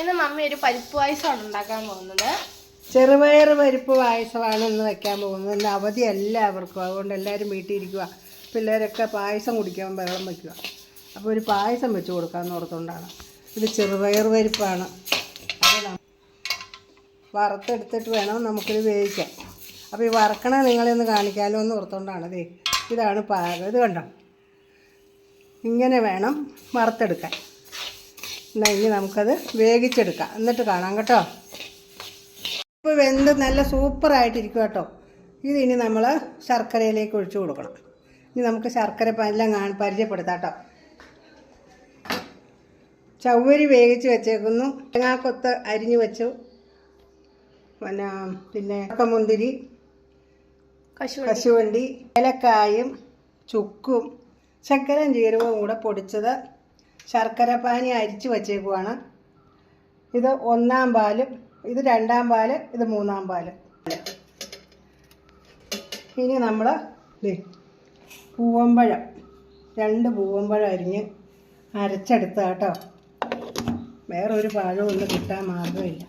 ഇന്ന് മമ്മി ഒരു പരിപ്പ് പായസമാണ് ഉണ്ടാക്കാൻ പോകുന്നത്. ചെറുപയർ പരിപ്പ് പായസമാണ് ഇന്ന് വെക്കാൻ പോകുന്നത്. ഇന്ന് അവധി എല്ലാവർക്കും. അതുകൊണ്ട് എല്ലാവരും വീട്ടിൽ ഇരിക്കുക. പിള്ളേരൊക്കെ പായസം കുടിക്കാൻ വെള്ളം വയ്ക്കുക അപ്പോൾ ഒരു പായസം വെച്ച് കൊടുക്കാമെന്ന് ഓർത്തുകൊണ്ടാണ്. ഇത് ചെറുപയർ പരിപ്പാണ്. വറുത്തെടുത്തിട്ട് വേണം നമുക്കിത് വേവിക്കാൻ. അപ്പോൾ ഈ വറക്കണ നിങ്ങളെന്ന് കാണിക്കാമല്ലോ എന്ന് ഓർത്തുകൊണ്ടാണ്. ഇതാണ് പാകം. ഇത് കണ്ടോ? ഇങ്ങനെ വേണം വറുത്തെടുക്കാൻ. എന്നാൽ ഇനി നമുക്കത് വേവിച്ചെടുക്കാം. എന്നിട്ട് കാണാം കേട്ടോ. ഇപ്പോൾ വെന്ത് നല്ല സൂപ്പറായിട്ടിരിക്കും കേട്ടോ. ഇത് ഇനി നമ്മൾ ശർക്കരയിലേക്ക് ഒഴിച്ചു കൊടുക്കണം. ഇനി നമുക്ക് ശർക്കര എല്ലാം കാണാൻ പരിചയപ്പെടുത്താം കേട്ടോ. ചവ്വരി വേവിച്ച് വെച്ചേക്കുന്നു. തേങ്ങാക്കൊത്ത് അരിഞ്ഞു വെച്ചു. പിന്നെ പിന്നെ മുന്തിരി കശു കശുവണ്ടി ഏലക്കായും ചുക്കും ശർക്കരയും ജീരകവും കൂടെ പൊടിച്ചത് ശർക്കര പാനി അരിച്ച് വച്ചേക്കുവാണ്. ഇത് ഒന്നാം പാലും ഇത് രണ്ടാം പാൽ ഇത് മൂന്നാം പാൽ. ഇനി നമ്മൾ പൂവമ്പഴം രണ്ട് പൂവമ്പഴം അരിഞ്ഞ് അരച്ചെടുത്ത കേട്ടോ. വേറൊരു പഴവും ഒന്നും കിട്ടാൻ മാർഗമില്ല.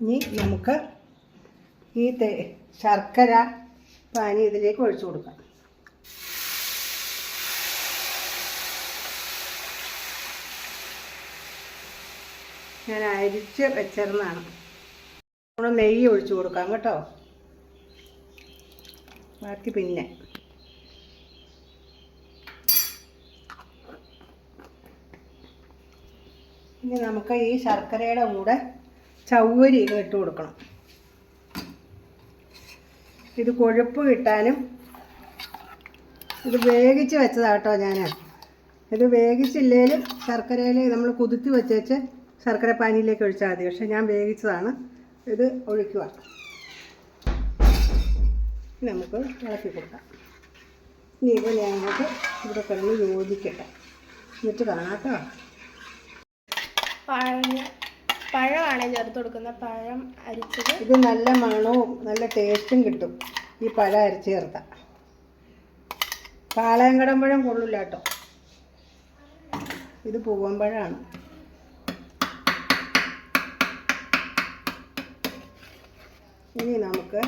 ഇനി നമുക്ക് ഈ ശർക്കര പാനി ഇതിലേക്ക് ഒഴിച്ചു കൊടുക്കാം. ഞാൻ അരിച്ച് വെച്ചിരുന്നതാണ്. നമ്മൾ നെയ്യ് ഒഴിച്ചു കൊടുക്കാം കേട്ടോ. ബാക്കി പിന്നെ. ഇനി നമുക്ക് ഈ ശർക്കരയുടെ കൂടെ ചവ്വരി ഇട്ട് കൊടുക്കണം. ഇത് കൊഴുപ്പ് കിട്ടാനും ഇത് വേവിച്ച് വെച്ചതാട്ടോ ഞാൻ ഇത് വേവിച്ചില്ലേലും ശർക്കരയിൽ നമ്മൾ കുതിർത്തി വെച്ചേച്ച് ശർക്കര പാനിയിലേക്ക് ഒഴിച്ചാൽ മതി. പക്ഷെ ഞാൻ വേവിച്ചതാണ്. ഇത് ഒഴിക്കുക നമുക്ക് ഇളക്കി കൊടുക്കാം. ഇനി ഇത് ഞങ്ങൾക്ക് ഇവിടെ കിടന്ന് യോജിക്കട്ടെ. എന്നിട്ട് കാണാട്ടോ പഴം പഴമാണ് ചേർത്ത് കൊടുക്കുന്ന പഴം അരിച്ചത്. ഇത് നല്ല മണവും നല്ല ടേസ്റ്റും കിട്ടും ഈ പഴം അരച്ച് ചേർത്താൽ പാളയങ്കടമ്പഴം കൊള്ളില്ല കേട്ടോ. ഇത് പൂവമ്പഴമാണ് ഇനി നമുക്ക്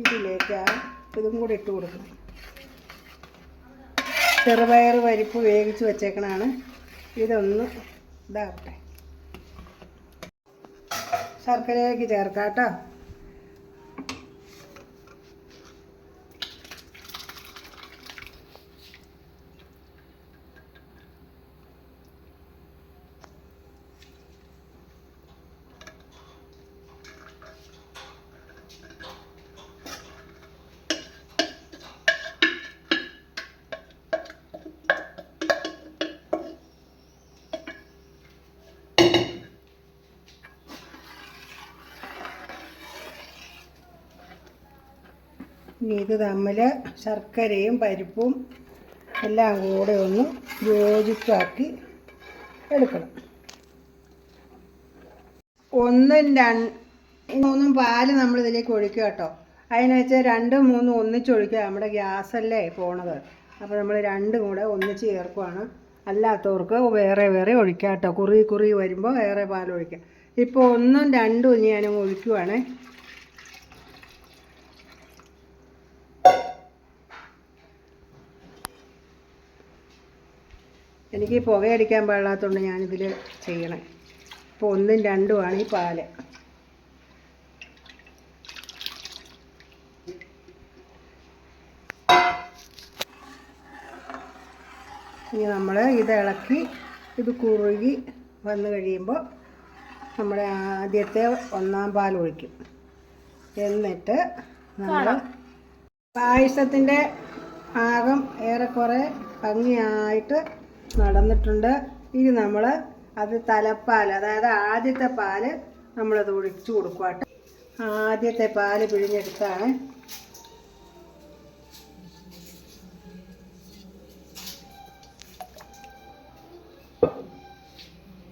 ഇതിലേക്ക് ഇതും കൂടി ഇട്ട് കൊടുക്കണം. ചെറുപയർ പരിപ്പ് വേവിച്ച് വെച്ചേക്കണാണ് ഇതൊന്ന് ഇതാവട്ടെ. ശർക്കരയിലേക്ക് ചേർക്കാം കേട്ടോ. ഇത് തമ്മിൽ ശർക്കരയും പരിപ്പും എല്ലാം കൂടെ ഒന്ന് യോജിപ്പാക്കി എടുക്കണം. ഒന്നും രണ്ട് മൂന്നും പാൽ നമ്മൾ ഇതിലേക്ക് ഒഴിക്കുക കേട്ടോ. അതിന് വെച്ചാൽ രണ്ടും മൂന്നും ഒന്നിച്ചൊഴിക്കുക നമ്മുടെ ഗ്യാസല്ലേ പോണത്. അപ്പോൾ നമ്മൾ രണ്ടും കൂടെ ഒന്നിച്ച് ചേർക്കുവാണ്. അല്ലാത്തവർക്ക് വേറെ വേറെ ഒഴിക്കാം കേട്ടോ കുറി കുറി വരുമ്പോൾ വേറെ പാൽ ഒഴിക്കാം ഇപ്പോൾ ഒന്നും രണ്ടും ഇനി ഞാൻ ഒഴിക്കുവാണേ. എനിക്ക് പുകയടിക്കാൻ പാടില്ലാത്തതുകൊണ്ട് ഞാനിതിൽ ചെയ്യണേ. അപ്പോൾ ഒന്നും രണ്ടുമാണ് ഈ പാൽ. ഇനി നമ്മൾ ഇത് ഇളക്കി ഇത് കുറുകി വന്നു കഴിയുമ്പോൾ നമ്മുടെ ആദ്യത്തെ ഒന്നാം പാൽ ഒഴിക്കും. എന്നിട്ട് നമ്മൾ പായസത്തിന്റെ പാകം ഏറെക്കുറെ ഭംഗിയായിട്ട് നടന്നിട്ടുണ്ട്. ഇനി നമ്മൾ അത് തലപ്പാൽ അതായത് ആദ്യത്തെ പാൽ നമ്മളത് ഒഴിച്ചു കൊടുക്കുക ആദ്യത്തെ പാൽ പിഴിഞ്ഞെടുത്താണ്.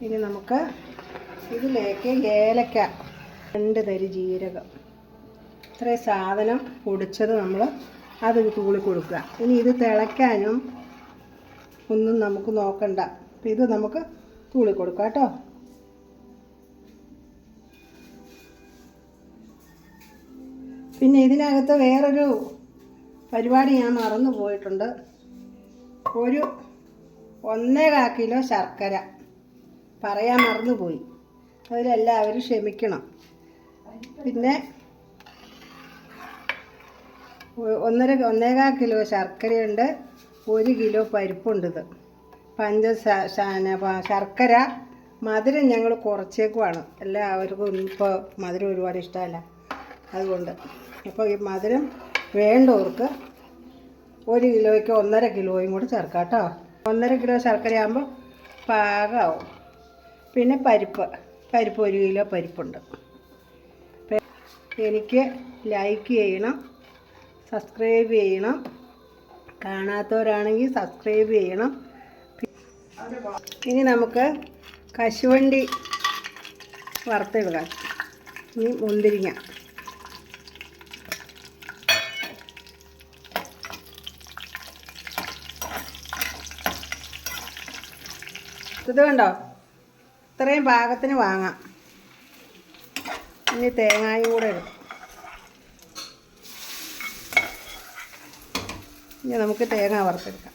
ഇനി നമുക്ക് ഇതിലേക്ക് ഏലക്ക രണ്ട് തരി ജീരകം. ഇത്രയും സാധനം പൊടിച്ചത് നമ്മൾ അത് തൂളി കൊടുക്കുക ഇനി ഇത് തിളയ്ക്കാനും ഒന്നും നമുക്ക് നോക്കണ്ട. അപ്പം ഇത് നമുക്ക് തൂളി കൊടുക്കാം കേട്ടോ. പിന്നെ ഇതിനകത്ത് വേറൊരു പരിപാടി ഞാൻ മറന്നു പോയിട്ടുണ്ട്. ഒരു ഒന്നേകാൽ കിലോ ശർക്കര. പറയാൻ മറന്നുപോയി. അതിലെല്ലാവരും ക്ഷമിക്കണം. പിന്നെ ഒന്നര ഒന്നേകാൽ കിലോ ശർക്കരയുണ്ട്. ഒരു കിലോ പരിപ്പുണ്ട് ഇത്. പഞ്ചസാര ശർക്കര മധുരം ഞങ്ങൾ കുറച്ചേക്കുവാണ് എല്ലാവർക്കും ഇപ്പോൾ മധുരം ഒരുപാട് ഇഷ്ടമല്ല. അതുകൊണ്ട് അപ്പോൾ ഈ മധുരം വേണ്ടവർക്ക് ഒരു കിലോയ്ക്ക് ഒന്നര കിലോയും കൂടി ചേർക്കാം കേട്ടോ. ഒന്നര കിലോ ശർക്കരയാകുമ്പോൾ പാകമാവും പിന്നെ പരിപ്പ്. പരിപ്പ് ഒരു കിലോ പരിപ്പുണ്ട്. എനിക്ക് ലൈക്ക് ചെയ്യണം. സബ്സ്ക്രൈബ് ചെയ്യണം. കാണാത്തവരാണെങ്കിൽ സബ്സ്ക്രൈബ് ചെയ്യണം. ഇനി നമുക്ക് കശുവണ്ടി വറുത്തെടുക്കാം ഇനി മുന്തിരിങ്ങ. ഇത് കണ്ടോ? ഇത്രയും പാകത്തിന് വാങ്ങാം. ഇനി തേങ്ങായും കൂടെ ഇടും. ഇനി നമുക്ക് തേങ്ങ വറുത്തെടുക്കാം.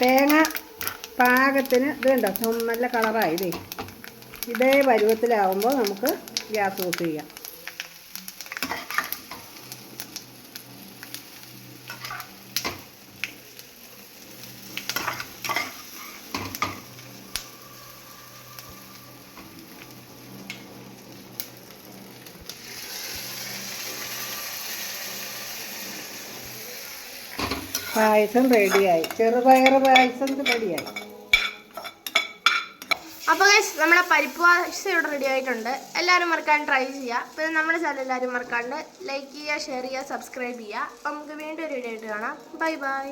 തേങ്ങ പാകത്തിന് ഇത് കണ്ടോ? നല്ല കളറായി ഇതേ. ഇതേ പരുവത്തിലാവുമ്പോൾ നമുക്ക് ഗ്യാസ് ഓഫ് ചെയ്യാം. പായസം റെഡിയായി. ചെറുപയർ പായസം റെഡിയായി. അപ്പോൾ നമ്മുടെ പരിപ്പ് പായസം ഇവിടെ റെഡി ആയിട്ടുണ്ട്. എല്ലാവരും മറക്കാണ്ട് ട്രൈ ചെയ്യുക പിന്നെ നമ്മുടെ ചാനൽ എല്ലാവരും മറക്കാണ്ട് ലൈക്ക് ചെയ്യുക ഷെയർ ചെയ്യുക സബ്സ്ക്രൈബ് ചെയ്യുക. അപ്പോൾ നമുക്ക് വീണ്ടും ഒരു വീഡിയോ ആയിട്ട് കാണാം. Bye bye